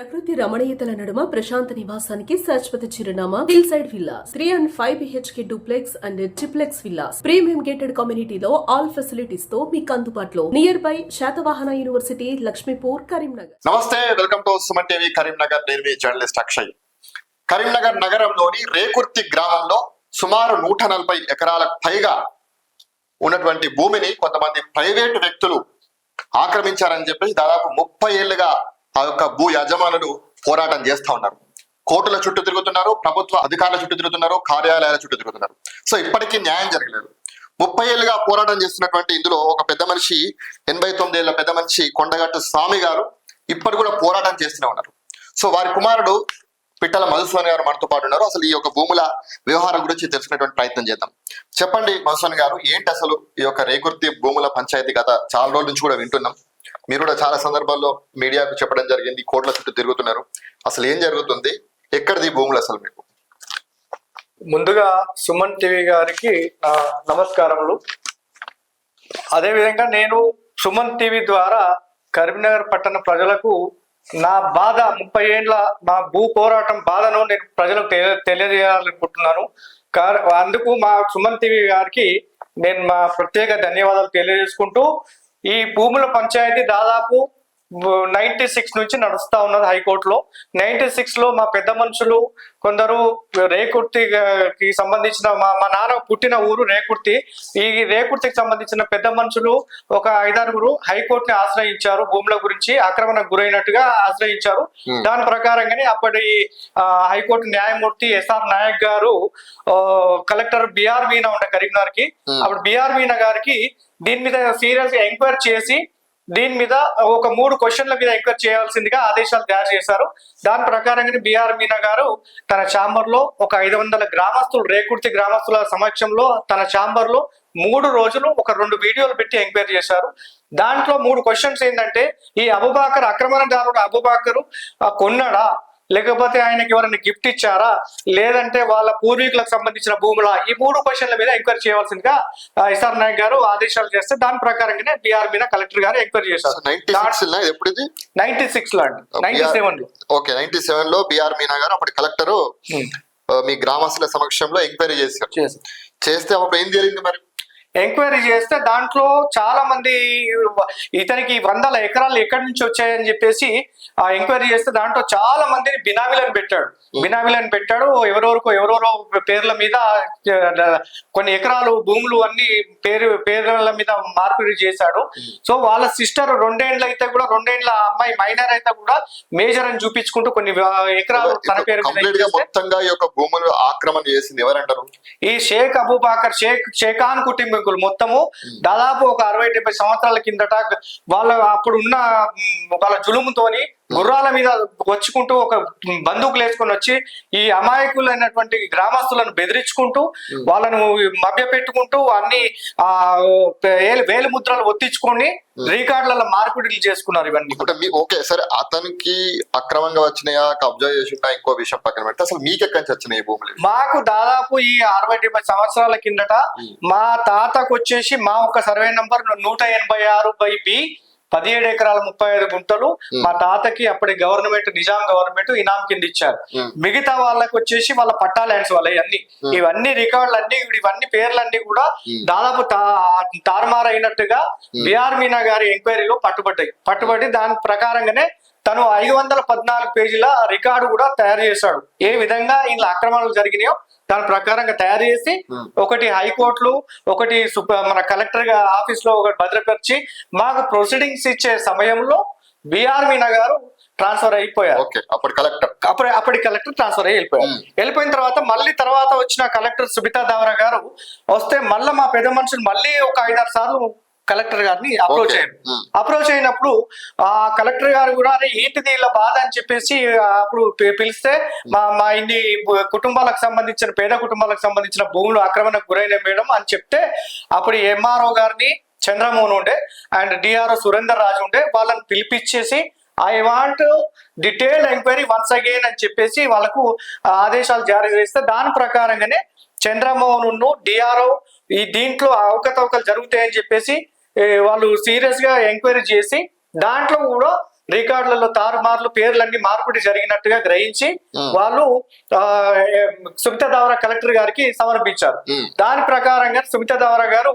ప్రకృతి రమణీయతల నడుమ ప్రశాంత నివాసానికి శాశ్వత చిరునామా hillside villas. Three and five BHK duplex and triplex villas. Premium gated కమ్యూనిటీలో ఆల్ ఫెసిలిటీస్తో మీకు అందుబాటులో. Nearby Satavahana university Laxmipur Karimnagar. నమస్తే welcome to Suman TV Karimnagar నేను జర్నలిస్ట్ అక్షయ్. కరీంనగర్ నగరంలోని రేకుర్తి గ్రామంలో సుమారు నూట నలభై ఎకరాలకు పైగా ఉన్నటువంటి భూమిని కొంతమంది ప్రైవేటు వ్యక్తులు ఆక్రమించారని చెప్పేసి దాదాపు ముప్పై ఏళ్ళుగా ఆ యొక్క భూ యజమానులు పోరాటం చేస్తా ఉన్నారు. కోర్టుల చుట్టూ తిరుగుతున్నారు ప్రభుత్వ అధికారుల చుట్టూ తిరుగుతున్నారు కార్యాలయాల చుట్టూ తిరుగుతున్నారు. సో ఇప్పటికీ న్యాయం జరగలేదు. ముప్పై ఏళ్ళుగా పోరాటం చేస్తున్నటువంటి ఇందులో ఒక పెద్ద మనిషి ఎనభై తొమ్మిది ఏళ్ళ పెద్ద మనిషి కొండగట్టు స్వామి గారు ఇప్పటి కూడా పోరాటం చేస్తూనే ఉన్నారు. సో వారి కుమారుడు పిట్టల మధుస్వామి గారు మనతో పాటు ఉన్నారు. అసలు ఈ యొక్క భూముల వ్యవహారం గురించి తెలుసుకునేటువంటి ప్రయత్నం చేద్దాం. చెప్పండి మధుస్వామి గారు ఏంటి అసలు ఈ యొక్క రేకుర్తి భూముల పంచాయతీ గత చాలా రోజుల నుంచి కూడా వింటున్నాం. మీరు కూడా చాలా సందర్భాల్లో మీడియాకు చెప్పడం జరిగింది కోట్ల చుట్టూ తిరుగుతున్నారు. అసలు ఏం జరుగుతుంది? ఎక్కడిది భూములు అసలు మీకు? ముందుగా సుమన్ టీవీ గారికి నమస్కారములు నమస్కారములు. అదేవిధంగా నేను సుమన్ టీవీ ద్వారా కరీంనగర్ పట్టణ ప్రజలకు నా బాధ ముప్పై ఏండ్ల నా భూ పోరాటం బాధను నేను ప్రజలకు తెలియజేయాలనుకుంటున్నాను. అందుకు మా సుమన్ టీవీ గారికి నేను మా ప్రత్యేక ధన్యవాదాలు తెలియజేసుకుంటూ ఈ భూముల పంచాయతీ దాదాపు నైన్టీ సిక్స్ నుంచి నడుస్తా ఉన్నది హైకోర్టులో నైన్టీ సిక్స్లో మా పెద్ద మనుషులు కొందరు రేకుర్తికి సంబంధించిన మా మా నాన్న పుట్టిన ఊరు రేకుర్తి ఈ రేకుర్తికి సంబంధించిన పెద్ద మనుషులు ఒక ఐదారుగురు హైకోర్టుని ఆశ్రయించారు భూముల గురించి ఆక్రమణకు గురైనట్టుగా ఆశ్రయించారు Hmm. దాని ప్రకారంగానే అప్పటి హైకోర్టు న్యాయమూర్తి ఎస్ఆర్ నాయక్ గారు కలెక్టర్ బిఆర్ మీనా ఉండే కరీంనగర్కి Hmm. అప్పుడు బిఆర్ మీనా గారికి దీని మీద సీరియస్గా ఎంక్వైరీ చేసి దీని మీద ఒక మూడు క్వశ్చన్ల మీద ఎంక్వైరీ చేయాల్సిందిగా ఆదేశాలు జారీ చేశారు. దాని ప్రకారంగానే బీఆర్ మీనా గారు తన ఛాంబర్లో ఒక ఐదు వందల గ్రామస్తులు రేకుర్తి గ్రామస్తుల సమక్షంలో తన ఛాంబర్లో మూడు రోజులు ఒక రెండు వీడియోలు పెట్టి ఎంక్వైరీ చేశారు. దాంట్లో మూడు క్వశ్చన్స్ ఏంటంటే ఈ అబుబాకర్ అక్రమణదారుడు అబుబాకరు ఆ, కొన్నాడా? లేకపోతే ఆయనకి ఎవరైనా గిఫ్ట్ ఇచ్చారా? లేదంటే వాళ్ళ పూర్వీకులకు సంబంధించిన భూముల? ఈ మూడు క్వశ్చన్ల మీద ఎంక్వైరీ చేయవలసిందిగా ఎస్ఆర్ నాయక్ గారు ఆదేశాలు చేస్తే దాని ప్రకారంగానే బీఆర్ మీద కలెక్టర్ గారు ఎంక్వైరీ చేశారు. నైన్టీ సిక్స్లో అండి. నైన్టీ సెవెన్లో. ఓకే నైన్టీ సెవెన్లో బిఆర్ మీనా గారు అప్పటి కలెక్టర్ మీ గ్రామస్తుల సమక్షంలో ఎంక్వైరీ చేశారు. చేస్తే అప్పుడు ఏం జరిగింది మరి? ఎంక్వైరీ చేస్తే దాంట్లో చాలా మంది ఇతనికి వందల ఎకరాలు ఎక్కడి నుంచి వచ్చాయని చెప్పేసి ఆ ఎంక్వైరీ చేస్తే దాంట్లో చాలా మందిని బినామీలను పెట్టాడు. బినామీలను పెట్టాడు. ఎవరెవరికో ఎవరెవరో పేర్ల మీద కొన్ని ఎకరాలు భూములు అన్ని పేరు పేర్ల మీద మార్పిడి చేశాడు. సో వాళ్ళ సిస్టర్ రెండేండ్లు అయితే కూడా రెండేండ్ల అమ్మాయి మైనర్ అయితే కూడా మేజర్ అని చూపించుకుంటూ కొన్ని ఎకరాలు తన పేరు మీద మొత్తంగా ఈ యొక్క భూములు ఆక్రమణ చేసింది ఎవరంటారు? ఈ షేక్ అబూబాకర్ షేక్ షేఖాన్ కుటుంబీకులు మొత్తము దాదాపు ఒక అరవై డెబ్బై సంవత్సరాల కిందట వాళ్ళ అప్పుడు ఉన్న వాళ్ళ జులుముతోని గుర్రాల మీద వచ్చుకుంటూ ఒక బందూకులు వేసుకొని వచ్చి ఈ అమాయకులైనటువంటి గ్రామస్తులను బెదిరించుకుంటూ వాళ్ళను మభ్య పెట్టుకుంటూ అన్ని ఆ వేలు ముద్రలు ఒత్తించుకొని రికార్డులలో మార్పిడిలు చేసుకున్నారు ఇవన్నీ. అంటే మీ ఓకే సరే అతనికి అక్రమంగా వచ్చినాయా కబ్జా చేసిండా ఇంకో విషయం పక్కన పెడితే అసలు మీకు ఎక్కడి నుంచి వచ్చినాయి భూములు? మాకు దాదాపు ఈ అరవై డెబ్బై సంవత్సరాల కిందట మా తాతకు వచ్చేసి మా ఒక సర్వే నంబర్ నూట ఎనభై ఆరు బై బి పదిహేడు ఎకరాల ముప్పై ఐదు గుంటలు మా తాతకి అప్పటి గవర్నమెంట్ నిజాం గవర్నమెంట్ ఇనాం కింద ఇచ్చారు. మిగతా వాళ్ళకి వచ్చేసి వాళ్ళ పట్టా ల్యాండ్స్ వాళ్ళ ఇవన్నీ ఇవన్నీ రికార్డులు అన్ని ఇవన్నీ పేర్లన్నీ కూడా దాదాపు తా- తారుమారు అయినట్టుగా బిఆర్ మీనా గారి ఎంక్వైరీలో పట్టుబడ్డాయి. పట్టుబడి దాని ప్రకారంగానే తను ఐదు వందల పద్నాలుగు పేజీల రికార్డు కూడా తయారు చేశాడు. ఏ విధంగా ఇలా ఆక్రమణలు జరిగినాయో దాని ప్రకారంగా తయారు చేసి ఒకటి హైకోర్టులు ఒకటి సుప- మన కలెక్టర్ ఆఫీస్లో ఒకటి భద్రపరిచి మాకు ప్రొసీడింగ్స్ ఇచ్చే సమయంలో బిఆర్ మీనా గారు ట్రాన్స్ఫర్ అయిపోయారు. ఓకే అప్పుడు కలెక్టర్. అప్పుడు అప్పటి కలెక్టర్ ట్రాన్స్ఫర్ అయ్యి వెళ్ళిపోయారు. మ్మ్. వెళ్ళిపోయిన తర్వాత మళ్ళీ తర్వాత వచ్చిన కలెక్టర్ సుబితా దావరా గారు వస్తే మళ్ళీ మా పెద్ద మనుషులు మళ్ళీ ఒక ఐదారు సార్లు కలెక్టర్ గారిని అప్రోచ్. అయ్యారు. అప్రోచ్ అయినప్పుడు ఆ కలెక్టర్ గారు కూడా అరే ఏంటిది ఇలా బాధ అని చెప్పేసి అప్పుడు పిలిస్తే మా మా ఇన్ని కుటుంబాలకు సంబంధించిన పేద కుటుంబాలకు సంబంధించిన భూములు ఆక్రమణకు గురైన మేడం అని చెప్తే అప్పుడు ఎంఆర్ఓ గారిని చంద్రమోహన్ ఉండే అండ్ డిఆర్ఓ సురేందర్ రాజు ఉండే వాళ్ళని పిలిపించేసి I want detailed enquiry once again అని చెప్పేసి వాళ్ళకు ఆదేశాలు జారీ చేస్తే దాని ప్రకారంగానే చంద్రమోహన్ డిఆర్ఓ ఈ దీంట్లో అవకతవకలు జరుగుతాయని చెప్పేసి వాళ్ళు సీరియస్గా ఎంక్వైరీ చేసి దాంట్లో కూడా రికార్డులలో తారుమార్లు పేర్లన్నీ మార్పిడి జరిగినట్టుగా గ్రహించి. వాళ్ళు సుమిత దావరా కలెక్టర్ గారికి సమర్పించారు. దాని ప్రకారంగా సుమిత దావరా గారు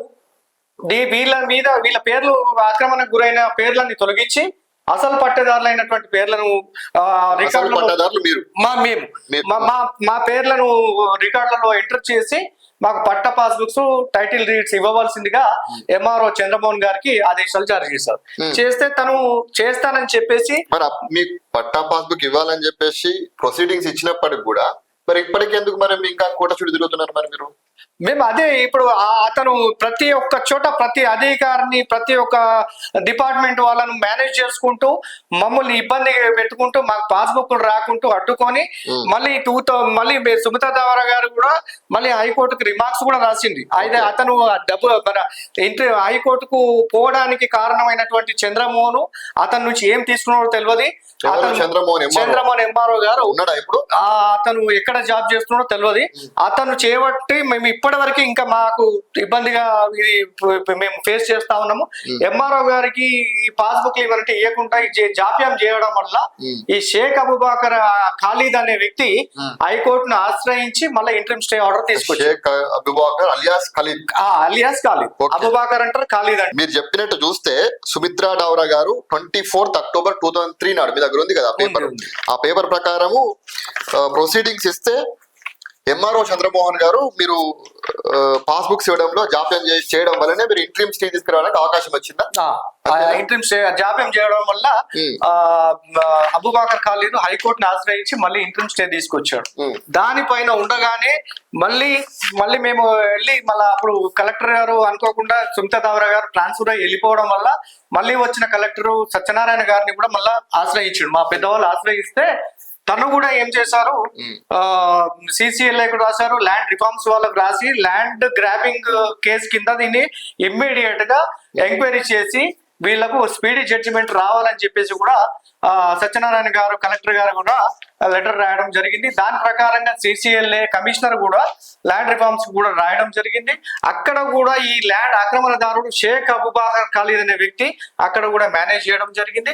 వీళ్ళ మీద వీళ్ళ పేర్లు ఆక్రమణకు గురైన పేర్లన్నీ తొలగించి అసలు పట్టేదారులైనటువంటి పేర్లను మీరు మా మేము మా మా పేర్లను రికార్డులలో ఎంటర్ చేసి మాకు పట్ట పాస్బుక్స్ టైటిల్ రీడ్స్ ఇవ్వవలసిందిగా ఎంఆర్ఓ చంద్రమోహన్ గారికి ఆదేశాలు జారీ చేశారు. Hmm. చేస్తే తను చేస్తానని చెప్పేసి మరి మీకు పట్టా పాస్బుక్ ఇవ్వాలని చెప్పేసి ప్రొసీడింగ్స్ ఇచ్చినప్పటికి కూడా మరి ఇప్పటికి ఎందుకు మరి ఇంకా కోట చుట్టూ తిరుగుతున్నారు మరి మీరు? మేము అదే ఇప్పుడు అతను ప్రతి ఒక్క చోట ప్రతి అధికారిని ప్రతి ఒక్క డిపార్ట్మెంట్ వాళ్ళను మేనేజ్ చేసుకుంటూ మమ్మల్ని ఇబ్బంది పెట్టుకుంటూ మాకు పాస్బుక్ రాకుంటూ అడ్డుకొని. మళ్ళీ టూ మళ్ళీ సుమిత దావరా గారు కూడా మళ్ళీ హైకోర్టుకు రిమార్క్స్ కూడా రాసింది అయితే. అతను డబ్బు మన ఇంటర్ హైకోర్టుకు పోవడానికి కారణమైనటువంటి చంద్రమోహన్ అతని నుంచి ఏం తీసుకున్నాడో తెలియదు చంద్రమోహన్ ఎంఆర్ఓ. గారు ఉన్నాడా ఇప్పుడు? ఆ అతను ఎక్కడ జాబ్ చేస్తున్నాడో తెలియదు అతను చేయబట్టి మేము ఇప్పటి వరకు ఇంకా మాకు ఇబ్బందిగా ఇది మేము ఫేస్ చేస్తా ఉన్నాము. ఎంఆర్ఓ గారికి ఈ పాస్బుక్ ఇవ్వాలంటే ఇవ్వకుండా జాప్యం చేయడం వల్ల. ఈ షేక్ అబుబాకర్ ఖాళీద్ అనే వ్యక్తి. హైకోర్టును ఆశ్రయించి మళ్ళీ ఇంటర్మ్ స్టే ఆర్డర్ తీసుకొచ్చారు alias alias Khalid. Okay. Abubakar అంటారు ఖాళీద్ మీరు చెప్పినట్టు చూస్తే సుమిత్రా డౌరా గారు twenty fourth October two thousand three నాడు మీ దగ్గర ఉంది కదా పేపర్. ఆ పేపర్ ప్రకారము ప్రొసీడింగ్స్ ఇస్తే ఎంఆర్ఓ చంద్రమోహన్ గారు మీరు పాస్బుక్స్ ఇవ్వడంలో జాప్యం చేయడం వల్లనే మీరు ఇంట్రీమ్ స్టే తీసుకురావడానికి అవకాశం వచ్చిందా? ఇంటర్మ్ స్టే జాప్యం చేయడం వల్ల అబుబాకర్ ఖాళీద్ హైకోర్టును ఆశ్రయించి మళ్ళీ ఇంటర్మ్ స్టే తీసుకొచ్చాడు. దానిపైన ఉండగానే మళ్ళీ మళ్ళీ మేము వెళ్ళి మళ్ళీ అప్పుడు కలెక్టర్ గారు అనుకోకుండా సుమిత దావరా గారు ట్రాన్స్ఫర్ అయ్యి వెళ్ళిపోవడం వల్ల మళ్ళీ వచ్చిన కలెక్టర్ సత్యనారాయణ గారిని కూడా మళ్ళీ ఆశ్రయించాడు. మా పెద్దవాళ్ళు ఆశ్రయిస్తే తను కూడా ఏం చేశారు? సిసిఎల్ఐ కూడా రాశారు ల్యాండ్ రిఫార్మ్స్ వాళ్ళకు రాసి ల్యాండ్ గ్రాబింగ్ కేసు కింద దీన్ని ఇమ్మీడియట్గా ఎంక్వైరీ చేసి వీళ్ళకు స్పీడీ జడ్జిమెంట్ రావాలని చెప్పేసి కూడా ఆ, సత్యనారాయణ గారు కలెక్టర్ గారు కూడా లెటర్ రాయడం జరిగింది. దాని ప్రకారంగా సిసిఎల్ఏ కమిషనర్ కూడా ల్యాండ్ రిఫార్మ్స్ కూడా రాయడం జరిగింది. అక్కడ కూడా ఈ ల్యాండ్ ఆక్రమణదారుడు షేక్ అబుబాకర్ ఖాళీద్ అనే వ్యక్తి అక్కడ కూడా మేనేజ్ చేయడం జరిగింది.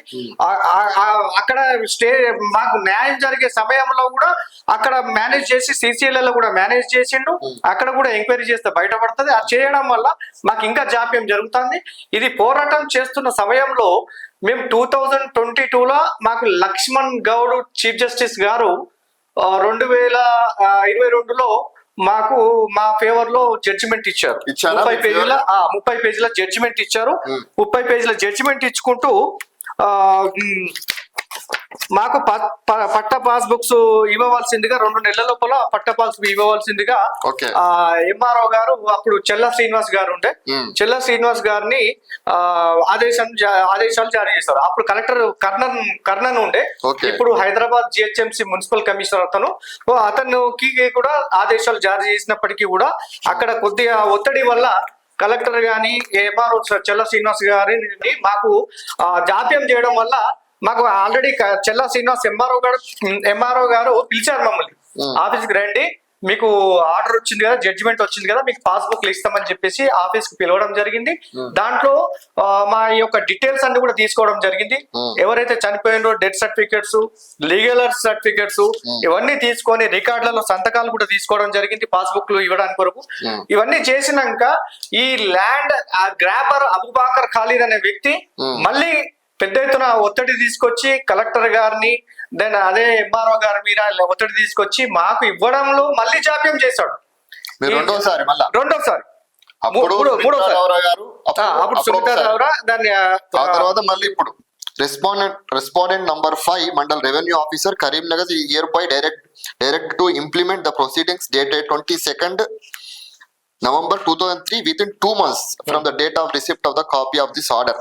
అక్కడ స్టే మాకు న్యాయం జరిగే సమయంలో కూడా అక్కడ మేనేజ్ చేసి CCLA లో కూడా మేనేజ్ చేసిండు. అక్కడ కూడా ఎంక్వైరీ చేస్తే బయటపడుతుంది. అది చేయడం వల్ల మాకు ఇంకా జాప్యం జరుగుతుంది. ఇది పోరాటం చేస్తున్న సమయంలో మేము టూ థౌజండ్ ట్వంటీ టూలో మాకు లక్ష్మణ్ గౌడ్ చీఫ్ జస్టిస్ గారు రెండు వేల ఇరవై రెండులో మాకు మా ఫేవర్లో జడ్జిమెంట్ ఇచ్చారు. ముప్పై పేజీల ఆ, ముప్పై పేజీల జడ్జిమెంట్ ఇచ్చారు. ముప్పై పేజీల జడ్జిమెంట్ ఇచ్చుకుంటూ మాకు పట్ట పాస్ బుక్స్ ఇవ్వవలసిందిగా రెండు నెలల లోపల పట్ట పాస్ ఇవ్వవలసిందిగా ఎంఆర్ఓ గారు అప్పుడు చెల్ల శ్రీనివాస్ గారు ఉండే. చెల్ల శ్రీనివాస్ గారిని ఆదేశం ఆదేశాలు జారీ చేశారు. అప్పుడు కలెక్టర్ కర్ణన్ కర్ణన్ ఉండే. ఇప్పుడు హైదరాబాద్ జిహెచ్ఎంసి మున్సిపల్ కమిషనర్ అతను. అతనికి కూడా ఆదేశాలు జారీ చేసినప్పటికీ కూడా అక్కడ కొద్దిగా ఒత్తిడి వల్ల కలెక్టర్ గాని ఎంఆర్ఓ చెల్ల శ్రీనివాస్ గారిని మాకు జాప్యం చేయడం వల్ల మాకు ఆల్రెడీ చెల్ల శ్రీనివాస్ ఎంఆర్ఓ గారు ఎంఆర్ఓ గారు పిలిచారు మమ్మల్ని Hmm. ఆఫీస్కి రండి మీకు ఆర్డర్ వచ్చింది కదా జడ్జిమెంట్ వచ్చింది కదా మీకు పాస్బుక్ ఇస్తామని చెప్పేసి ఆఫీస్కి పిలవడం జరిగింది దాంట్లో మా యొక్క డీటెయిల్స్ అన్ని కూడా తీసుకోవడం జరిగింది. ఎవరైతే చనిపోయినో డెత్ సర్టిఫికెట్స్ లీగల్ సర్టిఫికెట్స్ ఇవన్నీ తీసుకొని రికార్డులలో సంతకాలు కూడా తీసుకోవడం జరిగింది పాస్బుక్లు ఇవ్వడానికి కొరకు. ఇవన్నీ చేసినాక ఈ ల్యాండ్ గ్రాబర్ అబుబాకర్ ఖాళీద్ అనే వ్యక్తి. మళ్ళీ పెద్ద ఎత్తున ఒత్తిడి తీసుకొచ్చి కలెక్టర్ గారిని దెన్ అదే ఎంఆర్ఓ గారి మీద ఒత్తిడి తీసుకొచ్చి మాకు ఇవ్వడంలో మళ్ళీ జాప్యం చేశాడు. మీరు రెండోసారి మళ్ళా? రెండోసారి. అప్పుడు దాన్ని తర్వాత మళ్ళీ ఇప్పుడు. Respondent respondent number five mandal revenue officer Karimnagar hereby direct direct to implement the proceedings dated twenty second November two thousand three within two months from the date of receipt of the copy of this order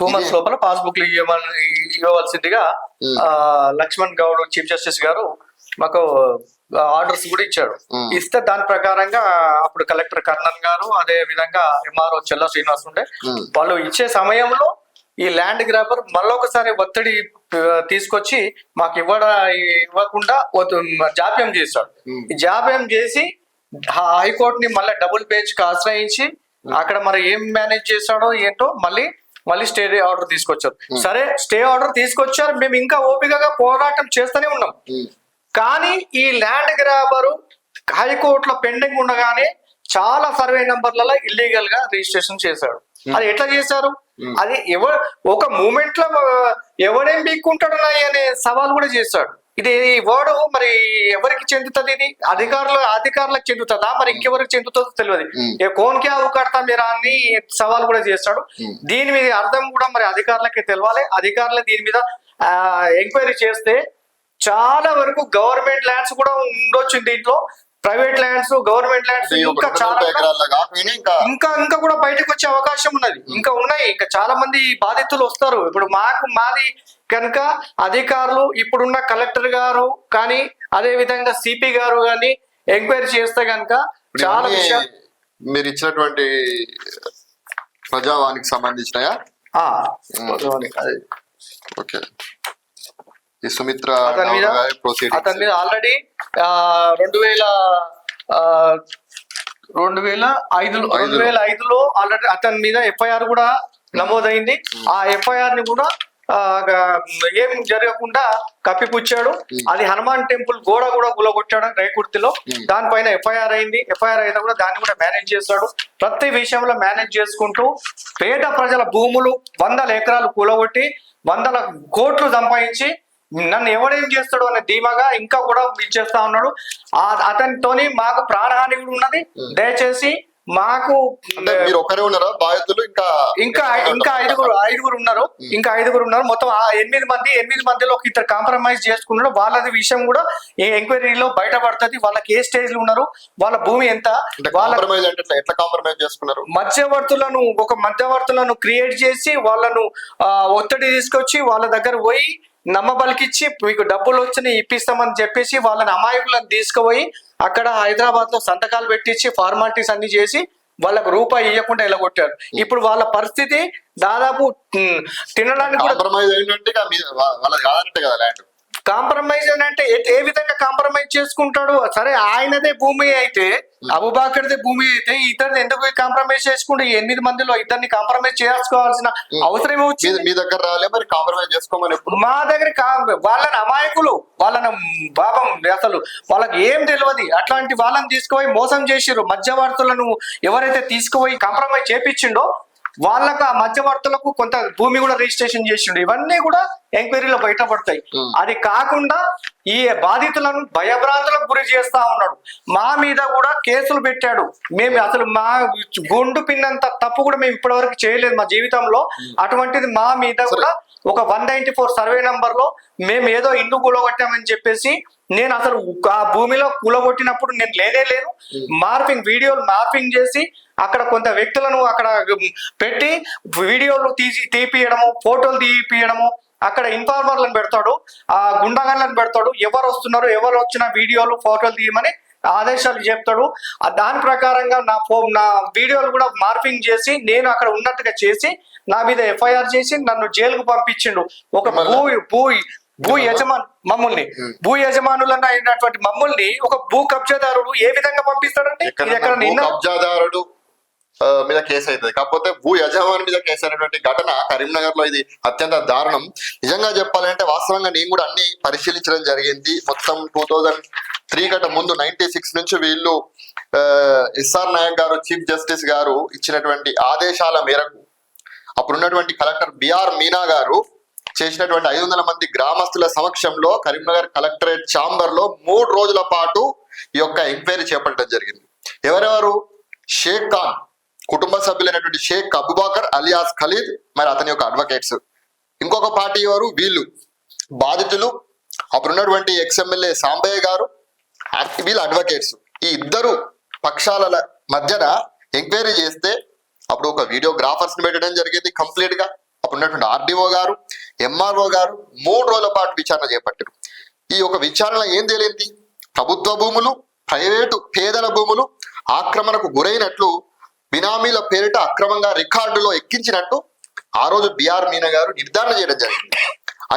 two months లోపల passbook ఇవ్వమని ఇవ్వవలసిందిగా. ఆ, Laxman Goud chief justice గారు మాకు orders కూడా ఇచ్చాడు. ఇస్తే దాని ప్రకారంగా అప్పుడు కలెక్టర్ కర్ణన్ గారు అదే విధంగా ఎంఆర్ఓ చెల్ల శ్రీనివాస్ ఉండే. వాళ్ళు ఇచ్చే సమయంలో ఈ ల్యాండ్ గ్రాబర్ మళ్ళొకసారి ఒత్తిడి తీసుకొచ్చి మాకు ఇవ్వడ ఇవ్వకుండా జాప్యం చేశాడు జాప్యం చేసి హైకోర్టుని మళ్ళీ డబుల్ బెంచ్కి ఆశ్రయించి అక్కడ మరి ఏం మేనేజ్ చేశాడో ఏంటో మళ్ళీ మళ్ళీ స్టే ఆర్డర్ తీసుకొచ్చారు. సరే స్టే ఆర్డర్ తీసుకొచ్చారు. మేము ఇంకా ఓపికగా పోరాటం చేస్తూనే ఉన్నాం. కానీ ఈ ల్యాండ్ గ్రాబరు హైకోర్టులో పెండింగ్ ఉండగానే చాలా సర్వే నంబర్లలో ఇల్లీగల్గా రిజిస్ట్రేషన్ చేశాడు అది ఎట్లా చేశారు? అది ఎవరు ఒక మూమెంట్లో ఎవడేం బీక్కుంటాడు అనే సవాల్ కూడా చేశాడు. ఇది వర్డ్ మరి ఎవరికి చెందుతుంది ఇది? అధికారులు అధికారులకు చెందుతుందా? మరి ఇంకెవరికి చెందుతుందో తెలియదు. కోన్కి అవకాడతా మీరా అని సవాల్ కూడా చేస్తాడు. దీని మీద అర్థం కూడా మరి అధికారులకే తెలవాలి. అధికారులు దీని మీద ఎంక్వైరీ చేస్తే చాలా వరకు గవర్నమెంట్ ల్యాండ్స్ కూడా ఉండొచ్చు దీంట్లో. ప్రైవేట్ ల్యాండ్స్ గవర్నమెంట్ ల్యాండ్స్ ఇంకా చాలా ఇంకా ఇంకా కూడా బయటకు వచ్చే అవకాశం ఉన్నది. ఇంకా ఉన్నాయి. ఇంకా చాలా మంది బాధితులు వస్తారు. ఇప్పుడు మాకు మాది కనుక అధికారులు ఇప్పుడున్న కలెక్టర్ గారు కానీ అదే విధంగా సిపి గారు కానీ ఎంక్వైరీ చేస్తే కనుక చాలా విషయాలు మీరు ఇచ్చినటువంటి ప్రజావానికి సంబంధించినయా? అదే. ఓకే. ఈ సుమిత్ర అతని మీద అతని మీద ఆల్రెడీ రెండు వేల రెండు వేల ఐదులో రెండు వేల ఐదులో ఆల్రెడీ అతని మీద ఎఫ్ఐఆర్ కూడా నమోదైంది. ఆ ఎఫ్ఐఆర్ని కూడా ఏం జరగకుండా కప్పిపుచ్చాడు. అది హనుమాన్ టెంపుల్ గోడ కూడా గులగొట్టాడు రేకుర్తిలో. దానిపైన ఎఫ్ఐఆర్ అయింది. ఎఫ్ఐఆర్ అయితే కూడా దాన్ని కూడా మేనేజ్ చేస్తాడు. ప్రతి విషయంలో మేనేజ్ చేసుకుంటూ పేద ప్రజల భూములు వందల ఎకరాలు కూలగొట్టి వందల కోట్లు సంపాదించి నన్ను ఎవడేం చేస్తాడు అనే ధీమాగా ఇంకా కూడా ఇచ్చేస్తా ఉన్నాడు. అతనితోని మాకు ప్రాణహాని కూడా ఉన్నది. దయచేసి మాకు అంటే మీరు ఒకరే ఉన్నారా? బాధితులు ఇంకా ఇంకా ఇంకా ఐదుగురు ఐదుగురు ఉన్నారు. ఇంకా ఐదుగురు ఉన్నారు. మొత్తం ఆ ఎనిమిది మంది ఎనిమిది మందిలో ఒక ఇద్దరు కాంప్రమైజ్ చేసుకున్నారు. వాళ్ళది విషయం కూడా ఈ ఎంక్వైరీలో బయటపడుతుంది. వాళ్ళకి ఏ స్టేజ్లో ఉన్నారు? వాళ్ళ భూమి ఎంత? వాళ్ళ కాంప్రమైజ్ అంటే ఎట్లా కాంప్రమైజ్ చేసుకున్నారు? మధ్యవర్తులను ఒక మధ్యవర్తులను క్రియేట్ చేసి వాళ్ళను ఒత్తిడి తీసుకొచ్చి వాళ్ళ దగ్గర పోయి నమ్మబలికిచ్చి మీకు డబ్బులు వచ్చినాయి ఇప్పిస్తామని చెప్పేసి వాళ్ళని అమాయకులను తీసుకుపోయి అక్కడ హైదరాబాద్లో సంతకాలు పెట్టించి ఫార్మాలిటీస్ అన్ని చేసి వాళ్ళకు రూపాయి ఇవ్వకుండా ఇలా కొట్టారు ఇప్పుడు వాళ్ళ పరిస్థితి దాదాపు తినడానికి కూడా కాంప్రమైజ్ అంటే ఏ- విధంగా కాంప్రమైజ్ చేసుకుంటాడు? సరే ఆయనదే భూమి అయితే అబుబాకర్దే భూమి అయితే ఇద్దరిని ఎందుకు కాంప్రమైజ్ చేసుకుంటే? ఎనిమిది మందిలో ఇద్దరిని కాంప్రమైజ్ చేసుకోవాల్సిన అవసరం మీ వచ్చింది. మీ దగ్గర రాలే మరి కాంప్రమైజ్ చేసుకోమని ఎప్పుడు? మా దగ్గర వాళ్ళని అమాయకులు వాళ్ళని పాపం అసలు వాళ్ళకి ఏం తెలియదు. అట్లాంటి వాళ్ళని తీసుకుపోయి మోసం చేసిర్రు. మధ్యవర్తులను ఎవరైతే తీసుకుపోయి కాంప్రమైజ్ చేపించిండో వాళ్ళకు ఆ మధ్యవర్తులకు కొంత భూమి కూడా రిజిస్ట్రేషన్ చేసిండు ఇవన్నీ కూడా ఎంక్వైరీలో బయటపడతాయి. అది కాకుండా ఈ బాధితులను భయభ్రాంతులకు గురి చేస్తా ఉన్నాడు. మా మీద కూడా కేసులు పెట్టాడు. మేము అసలు మా గుండు పిన్నంత తప్పు కూడా మేము ఇప్పటివరకు చేయలేదు మా జీవితంలో. అటువంటిది మా మీద కూడా ఒక వన్ నైన్టీ ఫోర్ సర్వే నంబర్లో మేము ఏదో ఇల్లు కూలగొట్టామని చెప్పేసి నేను అసలు ఆ భూమిలో కూలగొట్టినప్పుడు నేను లేనే లేను. మార్పింగ్ వీడియోలు మార్పింగ్ చేసి అక్కడ కొంత వ్యక్తులను అక్కడ పెట్టి వీడియోలు తీసి తీపియడము ఫోటోలు తీపియడము అక్కడ ఇన్ఫార్మర్లను పెడతాడు ఆ గుండగాళ్ళని పెడతాడు ఎవరు వస్తున్నారు ఎవరు వచ్చిన వీడియోలు ఫోటోలు తీయమని ఆదేశాలు చెప్తాడు. ఆ దాని ప్రకారంగా నా ఫో నా వీడియోలు కూడా మార్పింగ్ చేసి నేను అక్కడ ఉన్నట్టుగా చేసి నా మీద ఎఫ్ఐఆర్ చేసి నన్ను జైలుకు పంపించిండు. ఒక భూ భూ భూ యజమాన్ మమ్మల్ని. భూ యజమానులను అయినటువంటి మమ్మల్ని ఒక భూ కబ్జాదారుడు ఏ విధంగా పంపిస్తాడండి? ఎక్కడ కబ్జాదారుడు మీద కేసు అవుతుంది. కాకపోతే భూ యజమాని మీద కేసు అయినటువంటి ఘటన కరీంనగర్లో ఇది అత్యంత దారుణం. నిజంగా చెప్పాలంటే వాస్తవంగా నేను కూడా అన్ని పరిశీలించడం జరిగింది. మొత్తం టూ థౌజండ్ త్రీ గట ముందు నైన్టీ సిక్స్ నుంచి వీళ్ళు ఎస్ఆర్ నాయక్ గారు చీఫ్ జస్టిస్ గారు ఇచ్చినటువంటి ఆదేశాల మేరకు అప్పుడున్నటువంటి కలెక్టర్ బిఆర్ మీనా గారు చేసినటువంటి ఐదు వందల మంది గ్రామస్తుల సమక్షంలో కరీంనగర్ కలెక్టరేట్ ఛాంబర్లో మూడు రోజుల పాటు ఈ యొక్క ఎంక్వైరీ చేపట్టడం జరిగింది. ఎవరెవరు? షేక్ ఖాన్. కుటుంబ సభ్యులైనటువంటి షేక్ అబుబాకర్ అలియాస్ ఖలీద్ మరి అతని యొక్క అడ్వకేట్స్ ఇంకొక పార్టీ ఎవరు వీళ్ళు. బాధితులు అప్పుడున్నటువంటి ఎక్స్ఎమ్మెల్యే సాంబయ్య గారు అట్- వీళ్ళ అడ్వకేట్స్ ఈ ఇద్దరు పక్షాల మధ్యన ఎంక్వైరీ చేస్తే అప్పుడు ఒక వీడియోగ్రాఫర్స్ని పెట్టడం జరిగింది కంప్లీట్గా. అప్పుడు ఉన్నటువంటి ఆర్డీఓ గారు ఎంఆర్ఓ గారు మూడు రోజుల పాటు విచారణ చేపట్టారు. ఈ యొక్క విచారణ ఏం తేలింది ప్రభుత్వ భూములు ప్రైవేటు పేదల భూములు ఆక్రమణకు గురైనట్లు బినామీల పేరిట అక్రమంగా రికార్డులో ఎక్కించినట్టు ఆ రోజు బిఆర్ మీనా గారు నిర్ధారణ చేయడం జరిగింది.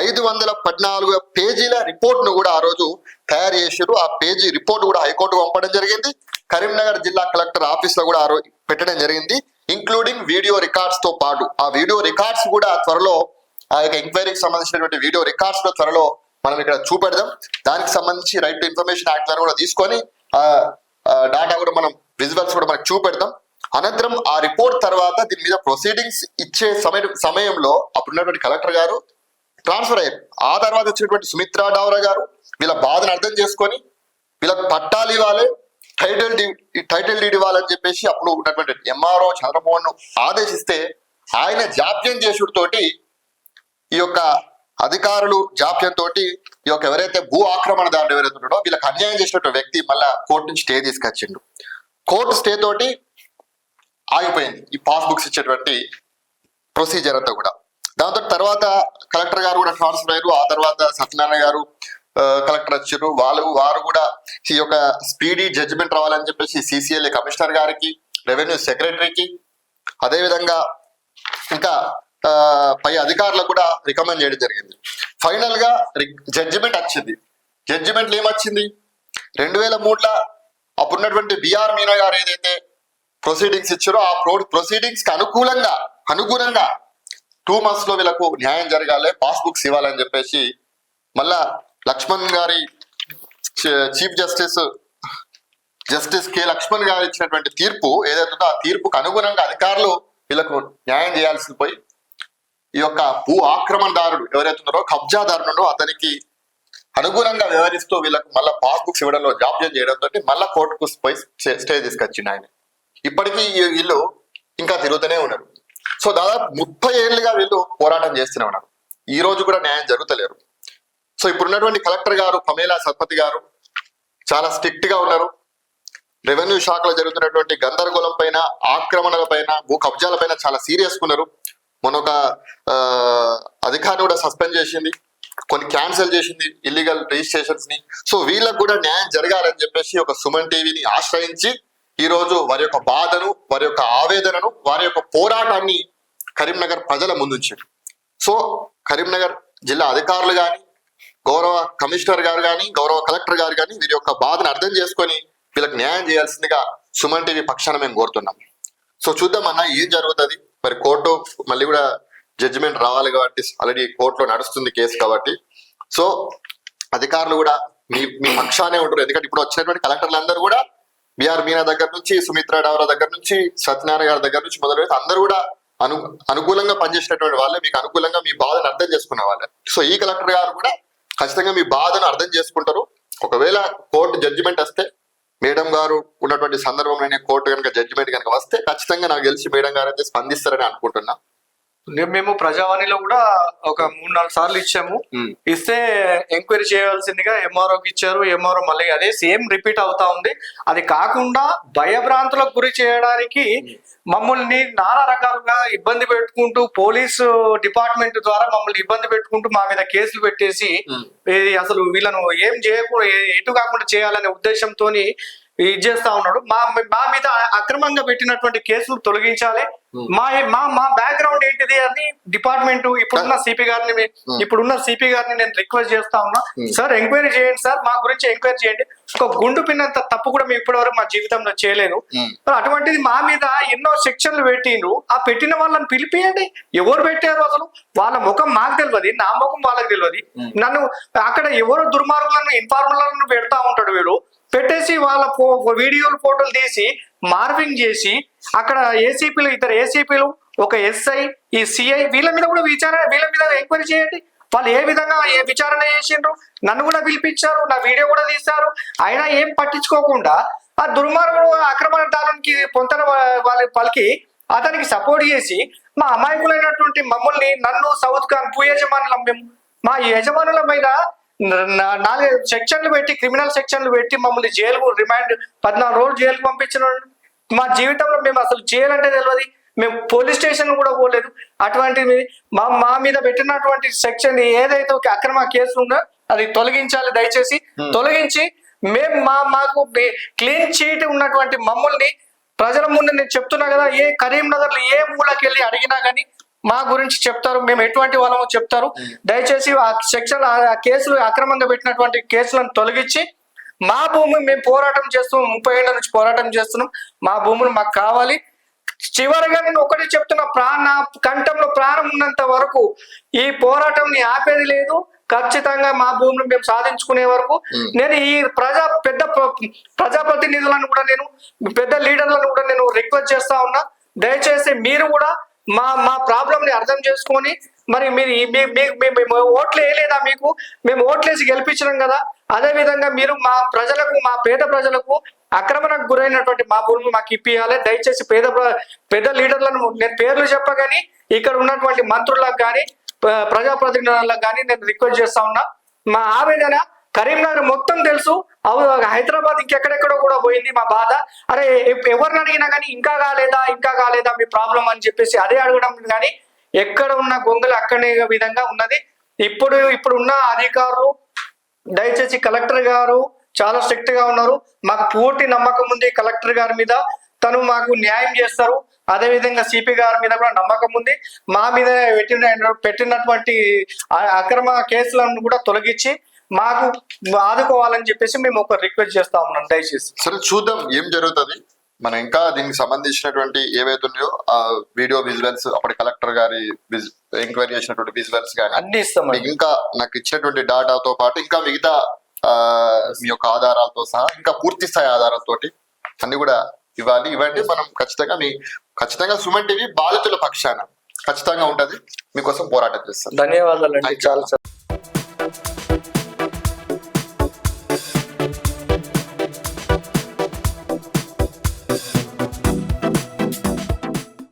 ఐదు వందల పద్నాలుగు పేజీల రిపోర్ట్ను కూడా ఆ రోజు తయారు చేసారు ఆ పేజీ రిపోర్ట్ కూడా హైకోర్టు పంపడం జరిగింది. కరీంనగర్ జిల్లా కలెక్టర్ ఆఫీస్లో కూడా ఆ రోజు పెట్టడం జరిగింది. ఇంక్లూడింగ్ వీడియో రికార్డ్స్తో పాటు ఆ వీడియో రికార్డ్స్ కూడా త్వరలో ఆ యొక్క ఎంక్వైరీకి సంబంధించినటువంటి వీడియో రికార్డ్స్లో త్వరలో మనం ఇక్కడ చూపెడదాం. దానికి సంబంధించి రైట్ టు ఇన్ఫర్మేషన్ యాక్ట్ ద్వారా కూడా తీసుకొని ఆ డాటా కూడా మనం విజువల్స్ కూడా మనకు చూపెడతాం. అనంతరం ఆ రిపోర్ట్ తర్వాత దీని మీద ప్రొసీడింగ్స్ ఇచ్చే సమయ సమయంలో అప్పుడున్నటువంటి కలెక్టర్ గారు ట్రాన్స్ఫర్ అయ్యారు. ఆ తర్వాత వచ్చినటువంటి సుమిత్రా డావరా గారు వీళ్ళ బాధను అర్థం చేసుకొని వీళ్ళకి పట్టాలు ఇవ్వాలి టైటిల్ డీ- టైటిల్ డీడ్ ఇవ్వాలని చెప్పేసి అప్పుడు ఉన్నటువంటి ఎంఆర్ఓ చంద్రమోహన్ ఆదేశిస్తే ఆయన జాప్యం చేసుడితోటి ఈ యొక్క అధికారులు జాప్యంతో ఈ యొక్క ఎవరైతే భూ ఆక్రమణదారుడు ఎవరైతే ఉన్నాడో వీళ్ళకి అన్యాయం చేసినటువంటి వ్యక్తి మళ్ళా కోర్టు నుంచి స్టే తీసుకొచ్చిండు. కోర్టు స్టే తోటి ఆగిపోయింది. ఈ పాస్బుక్స్ ఇచ్చేటువంటి ప్రొసీజర్ అంతా కూడా. దాంతో తర్వాత కలెక్టర్ గారు కూడా ట్రాన్స్ఫర్ అయ్యారు. ఆ తర్వాత సత్యనారాయణ గారు కలెక్టర్ వచ్చారు. వాళ్ళు వారు కూడా ఈ యొక్క స్పీడీ జడ్జిమెంట్ రావాలని చెప్పేసి సిసిఎల్ఏ కమిషనర్ గారికి రెవెన్యూ సెక్రటరీకి అదేవిధంగా ఇంకా పై అధికారులకు కూడా రికమెండ్ చేయడం జరిగింది. ఫైనల్గా జడ్జిమెంట్ వచ్చింది. జడ్జిమెంట్ ఏమొచ్చింది? రెండు వేల మూడులో అప్పుడున్నటువంటి బిఆర్ మీనా గారు ఏదైతే ప్రొసీడింగ్స్ ఇచ్చారో ఆ ప్రో ప్రొసీడింగ్స్కి అనుకూలంగా అనుగుణంగా టూ మంత్స్లో వీళ్ళకు న్యాయం జరగాలి పాస్బుక్స్ ఇవ్వాలని చెప్పేసి మళ్ళా లక్ష్మణ్ గారి chief justice justice K Laxman గారు ఇచ్చినటువంటి తీర్పు ఏదైతుందో ఆ తీర్పుకు అనుగుణంగా అధికారులు వీళ్ళకు న్యాయం చేయాల్సి పోయి ఈ యొక్క భూ ఆక్రమణదారుడు ఎవరైతున్నారో కబ్జాదారుడు అతనికి అనుగుణంగా వ్యవహరిస్తూ వీళ్ళకు మళ్ళీ పాస్బుక్స్ ఇవ్వడంలో జాప్యం చేయడంతో మళ్ళా కోర్టుకు పోయి స్టే- స్టే తీసుకొచ్చిండు ఆయన. ఇప్పటికీ వీళ్ళు ఇంకా తిరుగుతూనే ఉన్నారు సో దాదాపు ముప్పై ఏళ్ళుగా వీళ్ళు పోరాటం చేస్తూనే ఉన్నారు. ఈ రోజు కూడా న్యాయం జరుగుతలేరు సో ఇప్పుడు ఉన్నటువంటి కలెక్టర్ గారు పమేలా సత్పతి గారు చాలా స్ట్రిక్ట్గా ఉన్నారు. రెవెన్యూ శాఖలో జరుగుతున్నటువంటి గందరగోళం పైన ఆక్రమణల పైన భూ కబ్జాల పైన చాలా సీరియస్ ఉన్నారు. మొన్న ఒక అధికారిని కూడా సస్పెండ్ చేసింది. కొన్ని క్యాన్సిల్ చేసింది ఇల్లీగల్ రిజిస్ట్రేషన్స్ని. సో వీళ్ళకు కూడా న్యాయం జరగాలని చెప్పేసి ఒక సుమన్ టీవీని ఆశ్రయించి ఈ రోజు వారి యొక్క బాధను వారి యొక్క ఆవేదనను వారి యొక్క పోరాటాన్ని కరీంనగర్ ప్రజల ముందుంచారు. సో కరీంనగర్ జిల్లా అధికారులు కానీ గౌరవ కమిషనర్ గారు కానీ గౌరవ కలెక్టర్ గారు కానీ వీరి యొక్క బాధను అర్థం చేసుకొని వీళ్ళకి న్యాయం చేయాల్సిందిగా సుమన్ టీవీ పక్షాన మేము కోరుతున్నాం. సో చూద్దాం అన్న ఏం జరుగుతుంది? మరి కోర్టు మళ్ళీ కూడా జడ్జిమెంట్ రావాలి కాబట్టి ఆల్రెడీ కోర్టులో నడుస్తుంది కేసు కాబట్టి. సో అధికారులు కూడా మీ మీ పక్షానే ఉంటారు. ఎందుకంటే ఇప్పుడు వచ్చినటువంటి కలెక్టర్లు అందరూ కూడా బిఆర్ మీనా దగ్గర నుంచి సుమిత్రా డావరా దగ్గర నుంచి సత్యనారాయణ గారి దగ్గర నుంచి మొదలు పెడితే అందరూ కూడా అను అనుకూలంగా పనిచేసినటువంటి వాళ్ళే. మీకు అనుకూలంగా మీ బాధను అర్థం చేసుకున్న వాళ్ళే. సో ఈ కలెక్టర్ గారు కూడా ఖచ్చితంగా మీ బాధను అర్థం చేసుకుంటారు. ఒకవేళ కోర్టు జడ్జిమెంట్ వస్తే మేడం గారు ఉన్నటువంటి సందర్భంలోనే కోర్టు కనుక జడ్జిమెంట్ కనుక వస్తే ఖచ్చితంగా నాకు తెలిసి మేడం గారు అయితే స్పందిస్తారని అనుకుంటున్నా. మేము ప్రజావాణిలో కూడా ఒక మూడు నాలుగు సార్లు ఇచ్చాము. ఇస్తే ఎంక్వైరీ చేయాల్సిందిగా ఎంఆర్ఓకి ఇచ్చారు ఎంఆర్ఓ మళ్ళీ అదే సేమ్ రిపీట్ అవుతా ఉంది. అది కాకుండా భయభ్రాంతులకు గురి చేయడానికి మమ్మల్ని నానా రకాలుగా ఇబ్బంది పెట్టుకుంటూ పోలీసు డిపార్ట్మెంట్ ద్వారా మమ్మల్ని ఇబ్బంది పెట్టుకుంటూ మా మీద కేసులు పెట్టేసి అసలు వీళ్ళను ఏం చేయకుండా ఎటు కాకుండా చేయాలనే ఉద్దేశంతో ఇది చేస్తా ఉన్నాడు. మా మా మీద అక్రమంగా పెట్టినటువంటి కేసులు తొలగించాలి. మా మా మా బ్యాక్గ్రౌండ్ ఏంటిది అని డిపార్ట్మెంట్ ఇప్పుడున్న సిపి గారిని ఇప్పుడున్న సిపి గారిని నేను రిక్వెస్ట్ చేస్తా ఉన్నా. సార్ ఎంక్వైరీ చేయండి సార్. మా గురించి ఎంక్వైరీ చేయండి. ఒక గుండు పిన్నంత తప్పు కూడా మేము ఇప్పటి వరకు మా జీవితంలో చేయలేదు. అటువంటిది మా మీద ఎన్నో సెక్షన్లు పెట్టిండ్రు. ఆ పెట్టిన వాళ్ళని పిలిపియండి. ఎవరు పెట్టారు అసలు? వాళ్ళ ముఖం మాకు తెలియదు నా ముఖం వాళ్ళకి తెలియదు నన్ను అక్కడ ఎవరు దుర్మార్గులను ఇన్ఫార్మర్లను పెడతా ఉంటాడు వీడు. పెట్టేసి వాళ్ళ ఫో- వీడియోలు ఫోటోలు తీసి మార్వింగ్ చేసి అక్కడ ఏసీపీలు ఇద్దరు ఏసీపీలు ఒక ఎస్ఐ ఈ సిఐ వీళ్ళ మీద కూడా విచారణ వీళ్ళ మీద ఎంక్వైరీ చేయండి. వాళ్ళు ఏ విధంగా ఏ విచారణ చేసిండ్రు? నన్ను కూడా పిలిపించారు నా వీడియో కూడా తీశారు. అయినా ఏం పట్టించుకోకుండా ఆ దుర్మార్గుడు ఆక్రమణదారునికి పొంతన వాళ్ళ పలికి అతనికి సపోర్ట్ చేసి మా అమాయకులైనటువంటి మమ్మల్ని నన్ను సౌత్ ఖాన్ భూ యజమానులం మేము మా యజమానుల మీద న- న- నాలుగు సెక్షన్లు పెట్టి క్రిమినల్ సెక్షన్లు పెట్టి మమ్మల్ని జైలుకు రిమాండ్ పద్నాలుగు రోజులు జైలుకు పంపించిన. మా జీవితంలో మేము అసలు చేయాలంటే తెలియదు మేము పోలీస్ స్టేషన్ కూడా పోలేదు. అటువంటిది మా మా మీద పెట్టినటువంటి సెక్షన్ ఏదైతే ఒక అక్రమ కేసులు ఉందో అది తొలగించాలి దయచేసి. తొలగించి మేము మా మాకు క్లీన్ చీట్ ఉన్నటువంటి మమ్మల్ని ప్రజల ముందు నేను చెప్తున్నా కదా ఏ కరీంనగర్లో ఏ మూలకి వెళ్ళి అడిగినా గానీ మా గురించి చెప్తారు మేము ఎటువంటి వాళ్ళమో చెప్తారు. దయచేసి ఆ సెక్షన్ ఆ కేసులు అక్రమంగా పెట్టినటువంటి కేసులను తొలగించి మా భూమి మేము పోరాటం చేస్తున్నాం ముప్పై ఏళ్ళ నుంచి పోరాటం చేస్తున్నాం. మా భూములు మాకు కావాలి. చివరిగా నేను ఒకటి చెప్తున్నా ప్రాణ కంఠంలో ప్రాణం ఉన్నంత వరకు ఈ పోరాటంని ఆపేది లేదు. ఖచ్చితంగా మా భూమిని మేము సాధించుకునే వరకు. నేను ఈ ప్రజా పెద్ద ప్ర- ప్రజాప్రతినిధులను కూడా నేను పెద్ద లీడర్లను కూడా నేను రిక్వెస్ట్ చేస్తా ఉన్నా. దయచేసి మీరు కూడా మా మా ప్రాబ్లం ని అర్థం చేసుకొని మరి మీరు మేము ఓట్లు వేయలేదా మీకు? మేము ఓట్లేసి గెలిపించినాం కదా. అదే విధంగా మీరు మా ప్రజలకు మా పేద ప్రజలకు అక్రమణకు గురైనటువంటి మా భూమి మాకు ఇప్పియాలి దయచేసి పేద ప్ర- పెద్ద లీడర్లను నేను పేర్లు చెప్పగాని ఇక్కడ ఉన్నటువంటి మంత్రులకు కానీ ప్రజాప్రతినిధులకు కానీ నేను రిక్వెస్ట్ చేస్తా ఉన్నా. మా ఆవేదన కరీంనగర్ మొత్తం తెలుసు. హైదరాబాద్ ఇంకెక్కడెక్కడో కూడా పోయింది మా బాధ. అరే ఎవరిని అడిగినా కానీ ఇంకా కాలేదా ఇంకా కాలేదా మీ ప్రాబ్లం అని చెప్పేసి అదే అడగడం కానీ ఎక్కడ ఉన్న గొంగలు అక్కడే విధంగా ఉన్నది. ఇప్పుడు ఇప్పుడు ఉన్న అధికారులు దయచేసి కలెక్టర్ గారు చాలా స్ట్రిక్ట్గా ఉన్నారు. మాకు పూర్తి నమ్మకం ఉంది కలెక్టర్ గారి మీద. తను మాకు న్యాయం చేస్తారు. అదే విధంగా సిపి గారి మీద కూడా నమ్మకం ఉంది. మా మీద పెట్టిన పెట్టినటువంటి అక్రమ కేసులను కూడా తొలగించి మాకు ఆదుకోవాలని చెప్పేసి మేము ఒక రిక్వెస్ట్ చేస్తా ఉన్నాం దయచేసి. సరే చూద్దాం ఏం జరుగుతుంది. మనం ఇంకా దీనికి సంబంధించినటువంటి ఏవైతే ఉన్నాయో ఆ వీడియో విజువల్స్ అప్పటి కలెక్టర్ గారి ఎంక్వైరీ చేసినటువంటి విజువల్స్ కానీ అన్ని మీకు ఇంకా నాకు ఇచ్చినటువంటి డాటాతో పాటు ఇంకా మిగతా మీ యొక్క ఆధారాలతో సహా ఇంకా పూర్తి స్థాయి ఆధారాలతో అన్ని కూడా ఇవ్వాలి. ఇవ్వండి మనం ఖచ్చితంగా మీ ఖచ్చితంగా సుమన్ టీవీ బాధితుల పక్షాన ఖచ్చితంగా ఉంటది. మీకోసం పోరాటం చేస్తాం. ధన్యవాదాలు చాలా